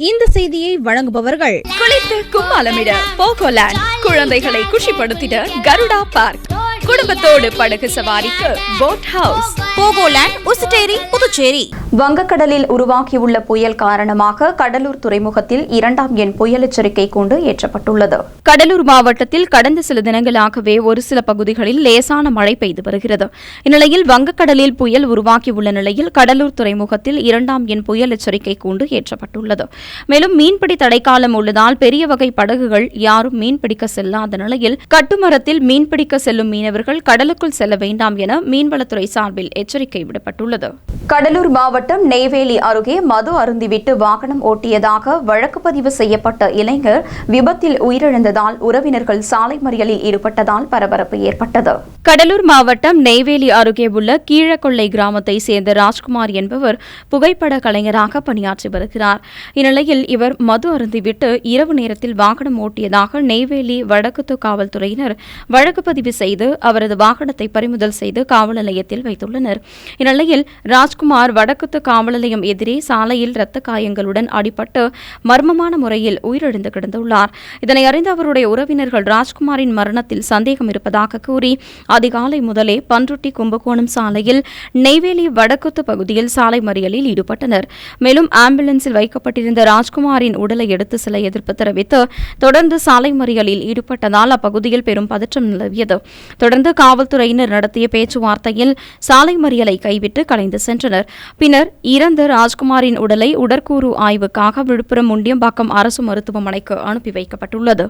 இந்த செய்தியை வழங்குபவர்கள் குளித்து கும்மாலமிட போகோலேண்ட் குழந்தைகளை குஷிப்படுத்திட கருடா பார்க். குடும்பத்தோடு படகு சவாரிக்கு போட் ஹவுஸ் போகோலேண்ட் உசுட்டேரி புதுச்சேரி. வங்கக்கடலில் உருவாகியுள்ள புயல் காரணமாக கடலூர் துறைமுகத்தில் இரண்டாம் எண் புயல் எச்சரிக்கை கூண்டு ஏற்றப்பட்டுள்ளது. கடலூர் மாவட்டத்தில் கடந்த சில தினங்களாகவே ஒரு சில பகுதிகளில் லேசான மழை பெய்து வருகிறது. இந்நிலையில் வங்கக்கடலில் புயல் உருவாகியுள்ள நிலையில் கடலூர் துறைமுகத்தில் இரண்டாம் எண் புயல் எச்சரிக்கை கூண்டு ஏற்றப்பட்டுள்ளது. மேலும் மீன்பிடி தடைக்காலம் உள்ளதால் பெரிய வகை படகுகள் யாரும் மீன்பிடிக்க செல்லாத நிலையில் கட்டுமரத்தில் மீன்பிடிக்க செல்லும் மீனவர்கள் கடலுக்குள் செல்ல வேண்டாம் என மீன்வளத்துறை சார்பில் எச்சரிக்கை விடப்பட்டுள்ளது கடலூர் மாவட்டம் நெய்வேலி அருகே மது அருந்திவிட்டு வாகனம் ஓட்டியதாக வழக்கு பதிவு செய்யப்பட்ட இளைஞர் விபத்தில் உயிரிழந்ததால் உறவினர்கள் சாலை மறியலில் ஈடுபட்டதால் பரபரப்பு ஏற்பட்டது. கடலூர் மாவட்டம் நெய்வேலி அருகே உள்ள கீழக்கொள்ளை கிராமத்தை சேர்ந்த ராஜ்குமார் என்பவர் புகைப்பட கலைஞராக பணியாற்றி வருகிறார். இந்நிலையில் இவர் மது அருந்திவிட்டு இரவு நேரத்தில் வாகனம் ஓட்டியதாக நெய்வேலி வடக்குத்து காவல்துறையினர் வழக்கு பதிவு செய்து அவரது வாகனத்தை பறிமுதல் செய்து காவல் நிலையத்தில் வைத்துள்ளனர். இந்நிலையில் ராஜ்குமார் வடக்குத்து காவல் நிலையம் எதிரே சாலையில் இரத்த காயங்களுடன் அடிபட்டு மர்மமான முறையில் உயிரிழந்து கிடந்துள்ளார். இதனை அறிந்த அவருடைய உறவினர்கள் ராஜ்குமாரின் மரணத்தில் சந்தேகம் இருப்பதாக கூறி அதிகாலை முதலே பன்ருட்டி கும்பகோணம் சாலையில் நெய்வேலி வடக்குத்து பகுதியில் சாலை மறியலில் ஈடுபட்டனர். மேலும் ஆம்புலன்ஸில் வைக்கப்பட்டிருந்த ராஜ்குமாரின் உடலை எடுத்து சில எதிர்ப்பு தெரிவித்து தொடர்ந்து சாலை மறியலில் ஈடுபட்டதால் அப்பகுதியில் பெரும் பதற்றம் நிலவியது. தொடர்ந்து காவல்துறையினர் நடத்திய பேச்சுவார்த்தையில் சாலை மறியலை கைவிட்டு கலைந்து சென்றனர். பின்னர் இறந்த ராஜ்குமாரின் உடலை உடற்கூறு ஆய்வுக்காக விழுப்புரம் முண்டியம்பாக்கம் அரசு மருத்துவமனைக்கு அனுப்பி வைக்கப்பட்டுள்ளது.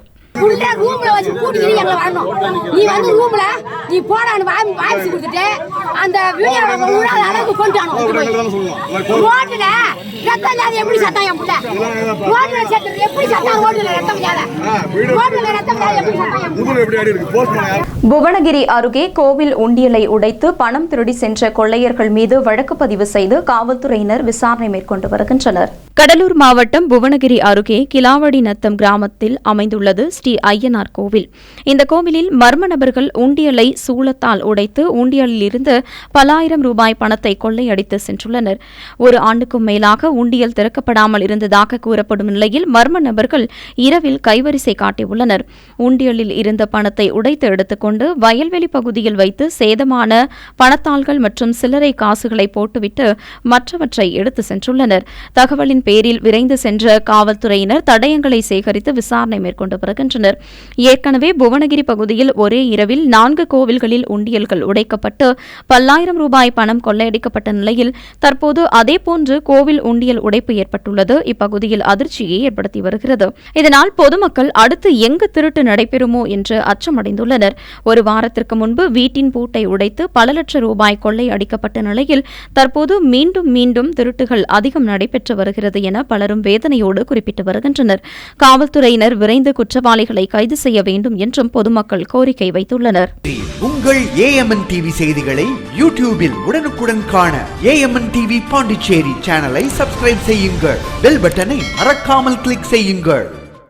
உள்ள ரூம்ல வச்சு கூட்டிக்கிட்டு எங்களை வரணும். நீ வந்து ரூம்ல நீ போடான்னு வாய் வாய்ச்சி கொடுத்துட்டு அந்த வீடியோ விழாத அளவுக்கு கொண்டாணும் ரோட்டுல ரத்தம் இல்லாத எப்படி சத்தம் என் புள்ள? ரோட்டுல சத்தம் எப்படி சத்தம் ரோட்டுல ரத்தம் இல்லாத? ரோட்டுல ரத்தம் இல்லாத எப்படி சத்தம் என் புவனகிரி அருகே கோவில் உண்டியலை உடைத்து பணம் திருடி சென்ற கொள்ளையர்கள் மீது வழக்கு பதிவு செய்து காவல்துறையினர் விசாரணை மேற்கொண்டு வருகின்றனர். கடலூர் மாவட்டம் புவனகிரி அருகே கிலாவடி நத்தம் கிராமத்தில் அமைந்துள்ளது ஸ்ரீ ஐயனார் கோவில். இந்த கோவிலில் மர்ம நபர்கள் உண்டியலை சூளத்தால் உடைத்து உண்டியலில் இருந்து பலாயிரம் ரூபாய் பணத்தை கொள்ளையடித்து சென்றுள்ளனர். ஒரு ஆண்டுக்கும் மேலாக உண்டியல் திறக்கப்படாமல் இருந்ததாக கூறப்படும் நிலையில் மர்ம நபர்கள் இரவில் கைவரிசை காட்டியுள்ளனர். உண்டியலில் இருந்த பணத்தை உடைத்து எடுத்துக்கொண்டு வயல்வெளி பகுதியில் வைத்து சேதமான பணத்தாள்கள் மற்றும் சில்லறை காசுகளை போட்டுவிட்டு மற்றவற்றை எடுத்து சென்றுள்ளனர். தகவலின் பேரில் விரைந்து சென்ற காவல்துறையினர் தடயங்களை சேகரித்து விசாரணை மேற்கொண்டு வருகின்றனர். ஏற்கனவே புவனகிரி பகுதியில் ஒரே இரவில் நான்கு கோவில்களில் உண்டியல்கள் உடைக்கப்பட்டு பல்லாயிரம் ரூபாய் பணம் கொள்ளையடிக்கப்பட்ட நிலையில் தற்போது அதேபோன்று கோவில் உண்டியல் உடைப்பு ஏற்பட்டுள்ளது. இப்பகுதியில் அதிர்ச்சியை ஏற்படுத்தி வருகிறது. இதனால் பொதுமக்கள் அடுத்து எங்கு திருட்டு நடைபெறுமோ என்று அச்சமடைந்துள்ளனர். ஒரு வாரத்திற்கு முன்பு வீட்டின் பூட்டை உடைத்து பல லட்சம் ரூபாய் கொள்ளை அடிக்கப்பட்ட நிலையில் தற்போது மீண்டும் மீண்டும் திருட்டுகள் அதிகம் நடைபெற்று வருகிறது. வருகிறது என பலரும் வேதனையோடு குறிப்பிட்டு வருகின்றனர். காவல்துறையினர் விரைந்து குற்றவாளிகளை கைது செய்ய வேண்டும் என்றும் பொதுமக்கள் கோரிக்கை வைத்துள்ளனர். உங்கள் ஏஎம்என் டிவி செய்திகளை யூடியூபில் உடனுக்குடன் காண ஏஎம்என் டிவி பாண்டிச்சேரி சேனலை சப்ஸ்கிரைப் செய்யுங்கள். பெல் பட்டனை மறக்காமல் கிளிக் செய்யுங்கள்.